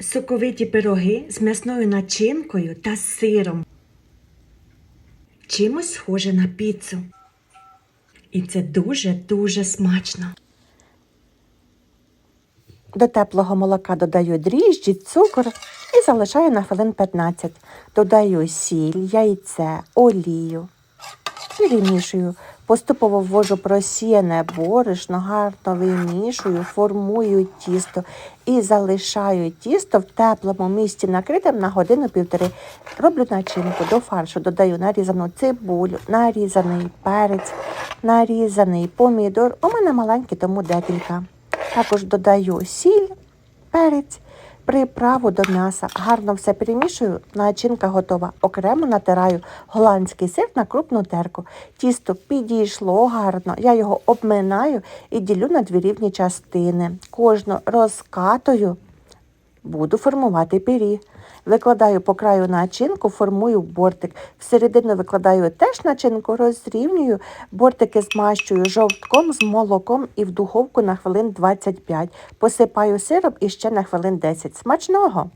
соковиті пироги з м'ясною начинкою та сиром. Чимось схоже на піцу. І це дуже-дуже смачно. До теплого молока додаю дріжджі, цукор і залишаю на хвилин 15. Додаю сіль, яйце, олію. Перемішую. Поступово ввожу просіяне борошно, гарно вимішую, формую тісто і залишаю тісто в теплому місці накритим на годину-півтори. Роблю начинку до фаршу, додаю нарізану цибулю, нарізаний перець, нарізаний помідор. У мене маленький, тому декілька. Також додаю сіль, перець, приправу до м'яса. Гарно все перемішую, начинка готова. Окремо натираю голландський сир на крупну терку. Тісто підійшло гарно, я його обминаю і ділю на дві рівні частини. Кожну розкатую, буду формувати пиріг. Викладаю по краю начинку, формую бортик. Всередину викладаю теж начинку, розрівнюю, бортики змащую жовтком з молоком і в духовку на хвилин 25. Посипаю сироп і ще на хвилин 10. Смачного!